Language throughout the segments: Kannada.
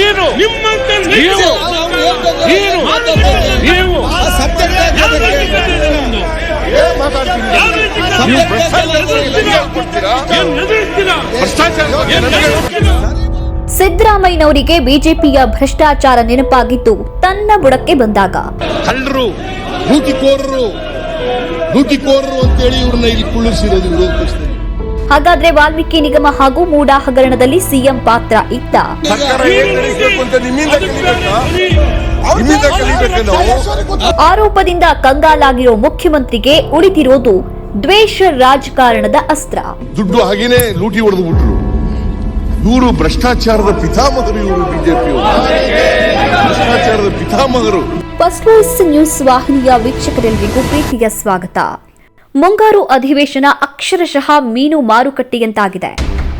ಏನು? ನಿಮ್ಮಂತ ನೀವು. ನೀವು ಸಿದ್ದರಾಮಯ್ಯನವರಿಗೆ ಬಿಜೆಪಿಯ ಭ್ರಷ್ಟಾಚಾರ ನೆನಪಾಗಿದ್ದು ತನ್ನ ಬುಡಕ್ಕೆ ಬಂದಾಗ. ಕಳ್ಳರು ಲೂಟಿಕೋರರು ಲೂಟಿಕೋರರು ಅಂತೇಳಿ ಇವ್ರನ್ನ ಇಲ್ಲಿ ಕುಳ್ಳಿಸಿರೋದು ವಿರೋಧ ಪಕ್ಷದಲ್ಲಿ ಹಾಗಾದ್ರೆ ವಾಲ್ಮೀಕಿ ನಿಗಮ ಹಾಗೂ ಮೂಡಾ ಹಗರಣದಲ್ಲಿ ಸಿಎಂ ಪಾತ್ರ ಇತ್ತ? ಆರೋಪದಿಂದ ಕಂಗಾಲಾಗಿರೋ ಮುಖ್ಯಮಂತ್ರಿಗೆ ಉಳಿದಿರೋದು ದ್ವೇಷ ರಾಜಕಾರಣದ ಅಸ್ತ್ರ. ದುಡ್ಡು ಹಾಗೇನೆ ಲೂಟಿ ಹೊಡೆದು ಬಿಟ್ರು. ಇವರು ಭ್ರಷ್ಟಾಚಾರದ ಪಿತಾಮಹರು ಇವರು ಬಿಜೆಪಿ ಭ್ರಷ್ಟಾಚಾರದ ಪಿತಾಮಹರು. ಫಸ್ಟ್ ನ್ಯೂಸ್ ವಾಹಿನಿಯ ವೀಕ್ಷಕರೆಲ್ಲರಿಗೂ ಪ್ರೀತಿಯ ಸ್ವಾಗತ. ಮುಂಗಾರು ಅಧಿವೇಶನ ಅಕ್ಷರಶಃ ಮೀನು ಮಾರುಕಟ್ಟೆಯಂತಾಗಿದೆ.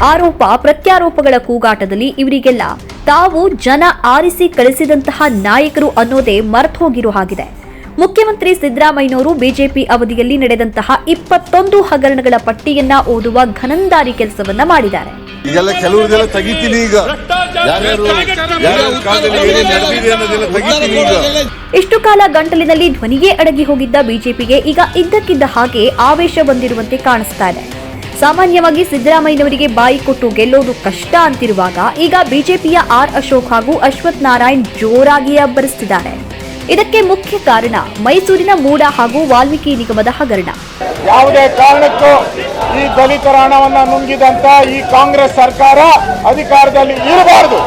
ಆರೋಪ, ಪ್ರತ್ಯಾರೋಪಗಳ ಕೂಗಾಟದಲ್ಲಿ ಇವರಿಗೆಲ್ಲ ತಾವು ಜನ ಆರಿಸಿ ಕಳಿಸಿದಂತಹ ನಾಯಕರು ಅನ್ನೋದೇ ಮರೆತೋಗಿರೋ ಹಾಗಿದೆ. ಮುಖ್ಯಮಂತ್ರಿ ಸಿದ್ದರಾಮಯ್ಯನವರು ಬಿಜೆಪಿ ಅವಧಿಯಲ್ಲಿ ನಡೆದಂತಹ ಇಪ್ಪತ್ತೊಂದು ಹಗರಣಗಳ ಪಟ್ಟಿಯನ್ನ ಓದುವ ಘನಂದಾರಿ ಕೆಲಸವನ್ನ ಮಾಡಿದ್ದಾರೆ. ಈಗೆಲ್ಲ ಕೆಲವ್ರದೆಲ್ಲ ತೆಗಿತೀನಿ ಈಗ. ಯಾರ್ಯಾರು ಇಷ್ಟು ಕಾಲ ಗಂಟಲಿನಲ್ಲಿ ಧ್ವನಿಯೇ ಅಡಗಿ ಹೋಗಿದ್ದ ಬಿಜೆಪಿಗೆ ಈಗ ಇದ್ದಕ್ಕಿದ್ದ ಹಾಗೆ ಆವೇಶ ಬಂದಿರುವಂತೆ ಕಾಣಿಸ್ತಾ ಇದೆ. ಸಾಮಾನ್ಯವಾಗಿ ಸಿದ್ದರಾಮಯ್ಯನವರಿಗೆ ಬಾಯಿ ಕೊಟ್ಟು ಗೆಲ್ಲೋದು ಕಷ್ಟ ಅಂತಿರುವಾಗ ಈಗ ಬಿಜೆಪಿಯ ಆರ್ ಅಶೋಕ್ ಹಾಗೂ ಅಶ್ವಥ್ ನಾರಾಯಣ್ ಜೋರಾಗಿ ಅಬ್ಬರಿಸುತ್ತಿದ್ದಾರೆ ಇದಕ್ಕೆ ಮುಖ್ಯ ಕಾರಣ ಮೈಸೂರಿನ ಮೂಡ ಹಾಗೂ ವಾಲ್ಮೀಕಿ ನಿಗಮದ ಹಗರಣ. ಯಾವುದೇ ಕಾರಣಕ್ಕೂ ಈ ದಲಿತರ ಹಣವನ್ನು ನುಂಗಿದಂತ ಈ ಕಾಂಗ್ರೆಸ್ ಸರ್ಕಾರ ಅಧಿಕಾರದಲ್ಲಿ ಇರಬಾರದು.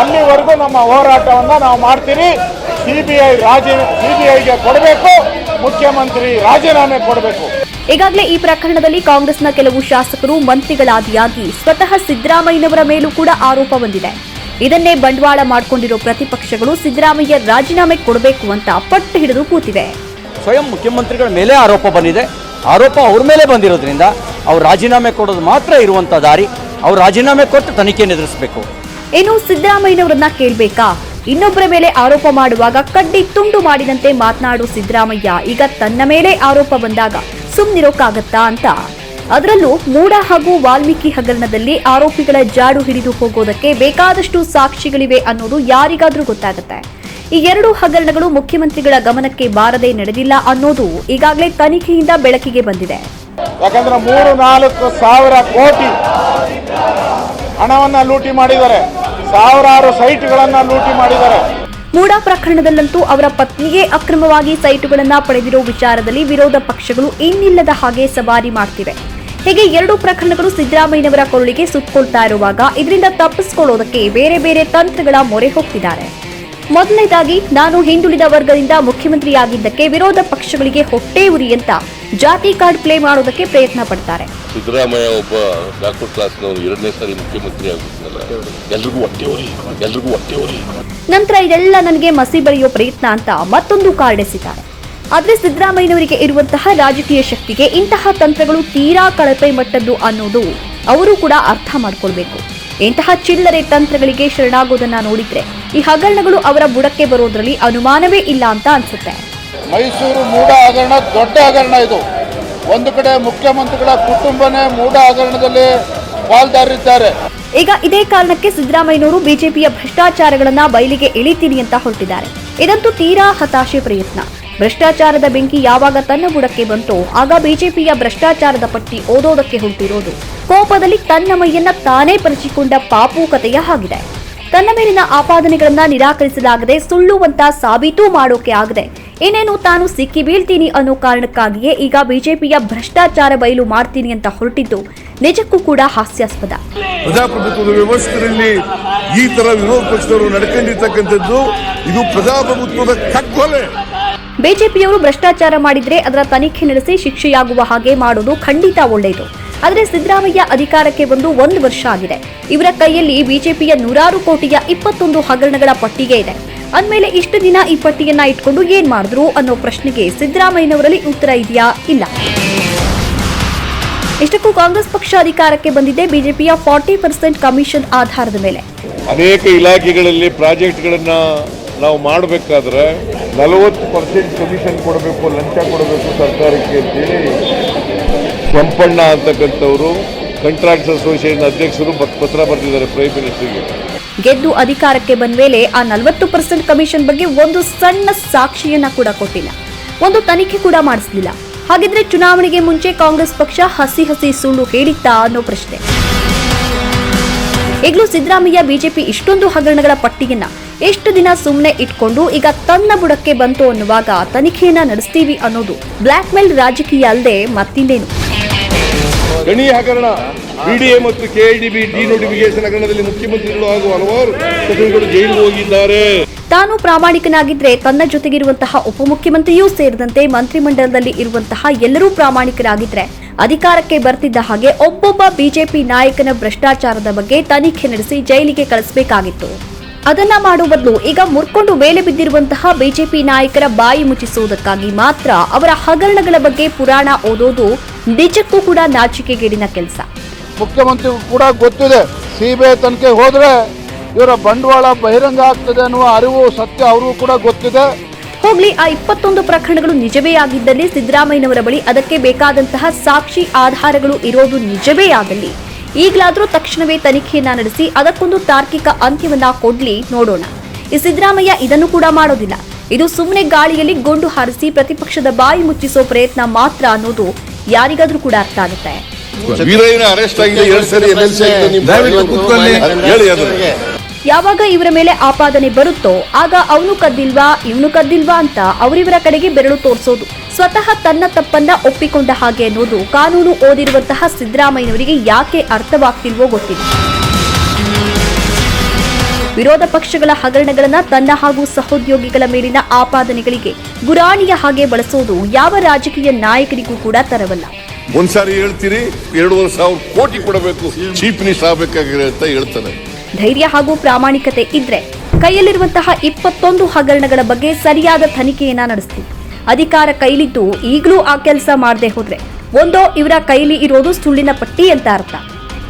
ಅಲ್ಲಿವರೆಗೂ ನಮ್ಮ ಹೋರಾಟವನ್ನ ನಾವು ಮಾಡ್ತೀರಿ. ಸಿಬಿಐ ರಾಜಿ ಸಿಬಿಐಗೆ ಕೊಡಬೇಕು ಮುಖ್ಯಮಂತ್ರಿ ರಾಜೀನಾಮೆ ಕೊಡಬೇಕು. ಈಗಾಗಲೇ ಈ ಪ್ರಕರಣದಲ್ಲಿ ಕಾಂಗ್ರೆಸ್ನ ಕೆಲವು ಶಾಸಕರು ಮಂತ್ರಿಗಳಾದಿಯಾಗಿ ಸ್ವತಃ ಸಿದ್ದರಾಮಯ್ಯನವರ ಮೇಲೂ ಕೂಡ ಆರೋಪ ಬಂದಿದೆ. ಇದನ್ನೇ ಬಂಡವಾಳ ಮಾಡಿಕೊಂಡಿರೋ ಪ್ರತಿಪಕ್ಷಗಳು ಸಿದ್ದರಾಮಯ್ಯ ರಾಜೀನಾಮೆ ಕೊಡಬೇಕು ಅಂತ ಪಟ್ಟು ಹಿಡಿದು ಕೂತಿವೆ. ಸ್ವಯಂ ಮುಖ್ಯಮಂತ್ರಿಗಳ ಮೇಲೆ ಆರೋಪ ಬಂದಿದೆ. ಆರೋಪ ಅವ್ರ ಮೇಲೆ ಬಂದಿರೋದ್ರಿಂದ ಅವ್ರು ರಾಜೀನಾಮೆ ಕೊಡೋದು ಮಾತ್ರ ಇರುವಂಥ ದಾರಿ. ಅವ್ರು ರಾಜೀನಾಮೆ ಕೊಟ್ಟು ತನಿಖೆ ಎದುರಿಸಬೇಕು. ಇನ್ನು ಸಿದ್ದರಾಮಯ್ಯನವರನ್ನ ಕೇಳಬೇಕಾ? ಇನ್ನೊಬ್ಬರ ಮೇಲೆ ಆರೋಪ ಮಾಡುವಾಗ ಕಡ್ಡಿ ತುಂಡು ಮಾಡಿದಂತೆ ಮಾತನಾಡೋ ಸಿದ್ದರಾಮಯ್ಯ. ಈಗ ತನ್ನ ಮೇಲೆ ಆರೋಪ ಬಂದಾಗ ಸುಮ್ನಿರೋಕ್ಕಾಗತ್ತಾ ಅಂತ. ಅದರಲ್ಲೂ ಮೂಡ ಹಾಗೂ ವಾಲ್ಮೀಕಿ ಹಗರಣದಲ್ಲಿ ಆರೋಪಿಗಳ ಜಾಡು ಹಿಡಿದು ಹೋಗೋದಕ್ಕೆ ಬೇಕಾದಷ್ಟು ಸಾಕ್ಷಿಗಳಿವೆ ಅನ್ನೋದು ಯಾರಿಗಾದರೂ ಗೊತ್ತಾಗುತ್ತೆ. ಈ ಎರಡು ಹಗರಣಗಳು ಮುಖ್ಯಮಂತ್ರಿಗಳ ಗಮನಕ್ಕೆ ಬಾರದೆ ನಡೆದಿಲ್ಲ ಅನ್ನೋದು ಈಗಾಗಲೇ ತನಿಖೆಯಿಂದ ಬೆಳಕಿಗೆ ಬಂದಿದೆ. ಯಾಕಂದ್ರೆ ಮೂರು ನಾಲ್ಕು ಸಾವಿರ ಕೋಟಿ ಹಣವನ್ನ ಲೂಟಿ ಮಾಡಿದ್ದಾರೆ. ಸಾವಿರಾರು ಸೈಟ್ಗಳನ್ನ ಲೂಟಿ ಮಾಡಿದ್ದಾರೆ. ಮೂಡಾ ಪ್ರಕರಣದಲ್ಲಂತೂ ಅವರ ಪತ್ನಿಯೇ ಅಕ್ರಮವಾಗಿ ಸೈಟುಗಳನ್ನ ಪಡೆದಿರೋ ವಿಚಾರದಲ್ಲಿ ವಿರೋಧ ಪಕ್ಷಗಳು ಇನ್ನಿಲ್ಲದ ಹಾಗೆ ಸವಾರಿ ಮಾಡ್ತಿವೆ. ಹೀಗೆ ಎರಡು ಪ್ರಕರಣಗಳು ಸಿದ್ದರಾಮಯ್ಯನವರ ಕೊರಳಿಗೆ ಸುತ್ತಕೊಳ್ತಾ ಇರುವಾಗ ಇದರಿಂದ ತಪ್ಪಿಸಿಕೊಳ್ಳೋದಕ್ಕೆ ಬೇರೆ ಬೇರೆ ತಂತ್ರಗಳ ಮೊರೆ ಹೋಗ್ತಿದ್ದಾರೆ. ಮೊದಲನೇದಾಗಿ ನಾನು ಹಿಂದುಳಿದ ವರ್ಗದಿಂದ ಮುಖ್ಯಮಂತ್ರಿಯಾಗಿದ್ದಕ್ಕೆ ವಿರೋಧ ಪಕ್ಷಗಳಿಗೆ ಹೊಟ್ಟೆ ಉರಿ ಅಂತ ಜಾತಿ ಕಾರ್ಡ್ ಪ್ಲೇ ಮಾಡೋದಕ್ಕೆ ಪ್ರಯತ್ನ ಪಡ್ತಾರೆ. ಸಿದ್ದರಾಮಯ್ಯ ಒಬ್ಬ ಬ್ಯಾಕ್ವರ್ಡ್ ಕ್ಲಾಸ್ನವರು ಎರಡನೇ ಸಾರಿ ಮುಖ್ಯಮಂತ್ರಿ ಎಲ್ರಿಗೂ ಹೊಟ್ಟೆ ಉರಿ ಎಲ್ರಿಗೂ ಹೊಟ್ಟೆ ಉರಿ. ನಂತರ ಇದೆಲ್ಲ ನನಗೆ ಮಸಿ ಬರೆಯೋ ಪ್ರಯತ್ನ ಅಂತ ಮತ್ತೊಂದು ಕಾರ್ಡ್ ಎಸಿದ್ದಾರೆ ಆದ್ರೆ ಸಿದ್ದರಾಮಯ್ಯನವರಿಗೆ ಇರುವಂತಹ ರಾಜಕೀಯ ಶಕ್ತಿಗೆ ಇಂತಹ ತಂತ್ರಗಳು ತೀರಾ ಕಳಪೆ ಮಟ್ಟದ್ದು ಅನ್ನೋದು ಅವರು ಕೂಡ ಅರ್ಥ ಮಾಡ್ಕೊಳ್ಬೇಕು. ಇಂತಹ ಚಿಲ್ಲರೆ ತಂತ್ರಗಳಿಗೆ ಶರಣಾಗೋದನ್ನ ನೋಡಿದ್ರೆ ಈ ಹಗರಣಗಳು ಅವರ ಬುಡಕ್ಕೆ ಬರೋದ್ರಲ್ಲಿ ಅನುಮಾನವೇ ಇಲ್ಲ ಅಂತ ಅನ್ಸುತ್ತೆ. ಮೈಸೂರು ಮೂಡ ಹಗರಣ ದೊಡ್ಡ ಹಗರಣ ಇದು. ಒಂದು ಕಡೆ ಮುಖ್ಯಮಂತ್ರಿಗಳ ಕುಟುಂಬನೇ ಮೂಡ ಹಗರಣದಲ್ಲಿ ಪಾಲ್ದಾರಿದ್ದಾರೆ. ಈಗ ಇದೇ ಕಾರಣಕ್ಕೆ ಸಿದ್ದರಾಮಯ್ಯನವರು ಬಿಜೆಪಿಯ ಭ್ರಷ್ಟಾಚಾರಗಳನ್ನ ಬಯಲಿಗೆ ಇಳಿತೀನಿ ಅಂತ ಹೊರಟಿದ್ದಾರೆ. ಇದಂತೂ ತೀರಾ ಹತಾಶೆ ಪ್ರಯತ್ನ. ಭ್ರಷ್ಟಾಚಾರದ ಬೆಂಕಿ ಯಾವಾಗ ತನ್ನ ಬುಡಕ್ಕೆ ಬಂತೋ ಆಗ ಬಿಜೆಪಿಯ ಭ್ರಷ್ಟಾಚಾರದ ಪಟ್ಟಿ ಓದೋದಕ್ಕೆ ಹೊಂಟಿರೋದು. ಕೋಪದಲ್ಲಿ ತನ್ನ ಮೈಯನ್ನ ತಾನೇ ಪರಿಚಿಕೊಂಡ ಪಾಪು ಕಥೆಯ ಆಗಿದೆ ತನ್ನ ಮೇಲಿನ ಆಪಾದನೆಗಳನ್ನ ನಿರಾಕರಿಸಲಾಗದೆ ಸುಳ್ಳು ಅಂತ ಸಾಬೀತು ಮಾಡೋಕೆ ಆಗದೆ ಇನ್ನೇನು ತಾನು ಸಿಕ್ಕಿ ಬೀಳ್ತೀನಿ ಅನ್ನೋ ಕಾರಣಕ್ಕಾಗಿಯೇ ಈಗ ಬಿಜೆಪಿಯ ಭ್ರಷ್ಟಾಚಾರ ಬಯಲು ಮಾಡ್ತೀನಿ ಅಂತ ಹೊರಟಿದ್ದು ನಿಜಕ್ಕೂ ಕೂಡ ಹಾಸ್ಯಾಸ್ಪದ. ಪ್ರಜಾಪ್ರಭುತ್ವದ ವ್ಯವಸ್ಥೆಯಲ್ಲಿ ಈ ತರ ವಿರೋಧ ಪಕ್ಷದವರು ನಡ್ಕೊಂಡಿರ್ತಕ್ಕಂಥದ್ದು ಇದು ಪ್ರಜಾಪ್ರಭುತ್ವದ ಕಗ್ಗೊಲೆ. ಬಿಜೆಪಿಯವರು ಭ್ರಷ್ಟಾಚಾರ ಮಾಡಿದ್ರೆ ಅದರ ತನಿಖೆ ನಡೆಸಿ ಶಿಕ್ಷೆಯಾಗುವ ಹಾಗೆ ಮಾಡೋದು ಖಂಡಿತ ಒಳ್ಳೆಯದು. ಆದರೆ ಸಿದ್ದರಾಮಯ್ಯ ಅಧಿಕಾರಕ್ಕೆ ಬಂದು ಒಂದು ವರ್ಷ ಆಗಿದೆ. ಇವರ ಕೈಯಲ್ಲಿ ಬಿಜೆಪಿಯ ನೂರಾರು ಕೋಟಿಯ ಇಪ್ಪತ್ತೊಂದು ಹಗರಣಗಳ ಪಟ್ಟಿಗೆ ಇದೆ. ಅಂದಮೇಲೆ ಇಷ್ಟು ದಿನ ಈ ಪಟ್ಟಿಯನ್ನ ಇಟ್ಕೊಂಡು ಏನ್ ಮಾಡಿದ್ರು ಅನ್ನೋ ಪ್ರಶ್ನೆಗೆ ಸಿದ್ದರಾಮಯ್ಯನವರಲ್ಲಿ ಉತ್ತರ ಇದೆಯಾ? ಇಲ್ಲ. ಇಷ್ಟಕ್ಕೂ ಕಾಂಗ್ರೆಸ್ ಪಕ್ಷ ಅಧಿಕಾರಕ್ಕೆ ಬಂದಿದೆ ಬಿಜೆಪಿಯ ಫಾರ್ಟಿ ಪರ್ಸೆಂಟ್ ಕಮಿಷನ್ ಆಧಾರದ ಮೇಲೆ. ಅನೇಕ ಇಲಾಖೆಗಳಲ್ಲಿ ಪ್ರಾಜೆಕ್ಟ್ಗಳನ್ನ ನಾವು ಮಾಡಬೇಕಾದ್ರೆ ನಲವತ್ತು ಪರ್ಸೆಂಟ್ ಕಮಿಷನ್ ಕೊಡಬೇಕು, ಲಂಚ ಕೊಡಬೇಕು ಸರ್ಕಾರಕ್ಕೆ ಅಂತೇಳಿ ಕೆಂಪಣ್ಣ ಅಂತಕ್ಕಂಥವರು ಕಾಂಟ್ರಾಕ್ಟ್ಸ್ ಅಸೋಸಿಯೇಷನ್ ಅಧ್ಯಕ್ಷರು ಪತ್ರ ಬರೆದಿದ್ದಾರೆ ಪ್ರೈಮ್ ಮಿನಿಸ್ಟರ್ಗೆ ಗೆದ್ದು ಅಧಿಕಾರಕ್ಕೆ ಬಂದ ಮೇಲೆ ಆ ನಲವತ್ತು ಪರ್ಸೆಂಟ್ ಕಮಿಷನ್ ಬಗ್ಗೆ ಒಂದು ಸಣ್ಣ ಸಾಕ್ಷಿಯನ್ನ ಕೂಡ ಕೊಟ್ಟಿಲ್ಲ. ಒಂದು ತನಿಖೆ ಕೂಡ ಮಾಡಿಸಲಿಲ್ಲ. ಹಾಗಿದ್ರೆ ಚುನಾವಣೆಗೆ ಮುಂಚೆ ಕಾಂಗ್ರೆಸ್ ಪಕ್ಷ ಹಸಿ ಹಸಿ ಸುಳ್ಳು ಹೇಳಿತ್ತಾ ಅನ್ನೋ ಪ್ರಶ್ನೆ. ಈಗಲೂ ಸಿದ್ದರಾಮಯ್ಯ, ಬಿಜೆಪಿ ಇಷ್ಟೊಂದು ಹಗರಣಗಳ ಪಟ್ಟಿಯನ್ನ ಎಷ್ಟು ದಿನ ಸುಮ್ಮನೆ ಇಟ್ಕೊಂಡು ಈಗ ತನ್ನ ಬುಡಕ್ಕೆ ಬಂತು ಅನ್ನುವಾಗ ತನಿಖೆಯನ್ನ ನಡೆಸ್ತೀವಿ ಅನ್ನೋದು ಬ್ಲಾಕ್ ಮೇಲ್ ರಾಜಕೀಯ ಅಲ್ಲದೆ ಮತ್ತಿನ್ನೇನು ಗಣಿ ಹಗರಣ. ಬಿಡಿಎ ಮತ್ತು ಕೆಐಡಿಬಿ ಡಿನೋಟಿಫಿಕೇಶನ್ ಹಗರಣದಲ್ಲಿ ಮುಖ್ಯಮಂತ್ರಿಗಳು ಹಾಗೂ ಹಲವಾರು ಸಚಿವರು ಜೈಲಿಗೆ ಹೋಗಿದ್ದಾರೆ. ತಾನು ಪ್ರಾಮಾಣಿಕನಾಗಿದ್ರೆ ತನ್ನ ಜೊತೆಗಿರುವಂತಹ ಉಪಮುಖ್ಯಮಂತ್ರಿಯೂ ಸೇರಿದಂತೆ ಮಂತ್ರಿಮಂಡಲದಲ್ಲಿ ಇರುವಂತಹ ಎಲ್ಲರೂ ಪ್ರಾಮಾಣಿಕರಾಗಿದ್ರೆ ಅಧಿಕಾರಕ್ಕೆ ಬರ್ತಿದ್ದ ಹಾಗೆ ಒಬ್ಬೊಬ್ಬ ಬಿಜೆಪಿ ನಾಯಕನ ಭ್ರಷ್ಟಾಚಾರದ ಬಗ್ಗೆ ತನಿಖೆ ನಡೆಸಿ ಜೈಲಿಗೆ ಕಳಿಸಬೇಕಾಗಿತ್ತು. ಅದನ್ನ ಮಾಡುವ ಬದಲು ಈಗ ಮುರ್ಕೊಂಡು ಮೇಲೆ ಬಿದ್ದಿರುವಂತಹ ಬಿಜೆಪಿ ನಾಯಕರ ಬಾಯಿ ಮುಚ್ಚಿಸುವುದಕ್ಕಾಗಿ ಮಾತ್ರ ಅವರ ಹಗರಣಗಳ ಬಗ್ಗೆ ಪುರಾಣ ಓದೋದು ನಿಜಕ್ಕೂ ಕೂಡ ನಾಚಿಕೆಗೇಡಿನ ಕೆಲಸ. ಮುಖ್ಯಮಂತ್ರಿ ಕೂಡ ಗೊತ್ತಿದೆ ಸಿಬಿಐ ತನಿಖೆ ಹೋದ್ರೆ ಇವರ ಬಂಡವಾಳ ಬಹಿರಂಗ ಆಗ್ತದೆ ಅನ್ನುವ ಅರಿವು ಸತ್ಯ ಅವರು ಕೂಡ ಗೊತ್ತಿದೆ. ಹೋಗ್ಲಿ ಆ ಇಪ್ಪತ್ತೊಂದು ಪ್ರಕರಣಗಳು ನಿಜವೇ ಆಗಿದ್ದಲ್ಲಿ ಸಿದ್ದರಾಮಯ್ಯನವರ ಬಳಿ ಅದಕ್ಕೆ ಬೇಕಾದಂತಹ ಸಾಕ್ಷಿ ಆಧಾರಗಳು ಇರೋದು ನಿಜವೇ ಆದಲ್ಲಿ ಈಗಲಾದರೂ ತಕ್ಷಣವೇ ತನಿಖೆಯನ್ನ ನಡೆಸಿ ಅದಕ್ಕೊಂದು ತಾರ್ಕಿಕ ಅಂತ್ಯವನ್ನ ಕೊಡ್ಲಿ ನೋಡೋಣ. ಈ ಸಿದ್ದರಾಮಯ್ಯ ಇದನ್ನು ಕೂಡ ಮಾಡೋದಿಲ್ಲ. ಇದು ಸುಮ್ಮನೆ ಗಾಳಿಯಲ್ಲಿ ಗೊಂಡು ಹಾರಿಸಿ ಪ್ರತಿಪಕ್ಷದ ಬಾಯಿ ಮುಚ್ಚಿಸೋ ಪ್ರಯತ್ನ ಮಾತ್ರ ಅನ್ನೋದು ಯಾರಿಗಾದ್ರೂ ಕೂಡ ಅರ್ಥ ಆಗುತ್ತೆ. ಯಾವಾಗ ಇವರ ಮೇಲೆ ಆಪಾದನೆ ಬರುತ್ತೋ ಆಗ ಅವನು ಕದ್ದಿಲ್ವಾ ಇವನು ಕದ್ದಿಲ್ವಾ ಅಂತ ಅವರಿವರ ಕಡೆಗೆ ಬೆರಳು ತೋರಿಸೋದು. ಸ್ವತಃ ತನ್ನ ತಪ್ಪನ್ನ ಒಪ್ಪಿಕೊಂಡ ಹಾಗೆ ಅನ್ನೋದು ಕಾನೂನು ಓದಿರುವಂತಹ ಸಿದ್ದರಾಮಯ್ಯನವರಿಗೆ ಯಾಕೆ ಅರ್ಥವಾಗ್ತಿಲ್ವೋ ಗೊತ್ತಿಲ್ಲ. ವಿರೋಧ ಪಕ್ಷಗಳ ಹಗರಣಗಳನ್ನ ತನ್ನ ಹಾಗೂ ಸಹೋದ್ಯೋಗಿಗಳ ಮೇಲಿನ ಆಪಾದನೆಗಳಿಗೆ ಗುರಾಣಿಯ ಹಾಗೆ ಬಳಸೋದು ಯಾವ ರಾಜಕೀಯ ನಾಯಕರಿಗೂ ಕೂಡ ತರವಲ್ಲ. ಒಂದ್ಸಾರಿ ಹೇಳ್ತೀರಿ ಎರಡೂವರೆ ಸಾವಿರ ಕೋಟಿ ಕೊಡಬೇಕು ಚೀಫ್ ಮಿನಿಸ್ಟರ್ ಆಗ್ಬೇಕಾಗಿದೆ ಅಂತ ಹೇಳ್ತಾರೆ. ಧೈರ್ಯ ಹಾಗೂ ಪ್ರಾಮಾಣಿಕತೆ ಇದ್ರೆ ಕೈಯಲ್ಲಿರುವಂತಹ ಇಪ್ಪತ್ತೊಂದು ಹಗರಣಗಳ ಬಗ್ಗೆ ಸರಿಯಾದ ತನಿಖೆಯನ್ನ ನಡೆಸ್ತೀವಿ. ಅಧಿಕಾರ ಕೈಲಿದ್ದು ಈಗಲೂ ಆ ಕೆಲಸ ಮಾಡದೆ ಹೋದ್ರೆ ಒಂದೋ ಇವರ ಕೈಲಿ ಇರೋದು ಸುಳ್ಳಿನ ಪಟ್ಟಿ ಅಂತ ಅರ್ಥ.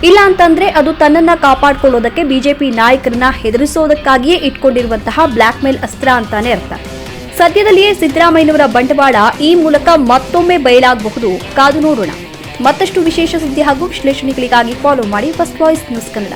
ಇಲ್ಲ ಅಂತಂದ್ರೆ ಅದು ತನ್ನನ್ನ ಕಾಪಾಡ್ಕೊಳ್ಳೋದಕ್ಕೆ ಬಿಜೆಪಿ ನಾಯಕರನ್ನ ಹೆದರಿಸೋದಕ್ಕಾಗಿಯೇ ಇಟ್ಕೊಂಡಿರುವಂತಹ ಬ್ಲಾಕ್ ಮೇಲ್ ಅಸ್ತ್ರ ಅಂತಾನೆ ಅರ್ಥ. ಸದ್ಯದಲ್ಲಿಯೇ ಸಿದ್ದರಾಮಯ್ಯನವರ ಬಂಡವಾಳ ಈ ಮೂಲಕ ಮತ್ತೊಮ್ಮೆ ಬಯಲಾಗಬಹುದು ಕಾದು ನೋಡೋಣ. ಮತ್ತಷ್ಟು ವಿಶೇಷ ಸುದ್ದಿ ಹಾಗೂ ವಿಶ್ಲೇಷಣೆಗಳಿಗಾಗಿ ಫಾಲೋ ಮಾಡಿ ಫಸ್ಟ್ ವಾಯ್ಸ್ ನ್ಯೂಸ್ ಕನ್ನಡ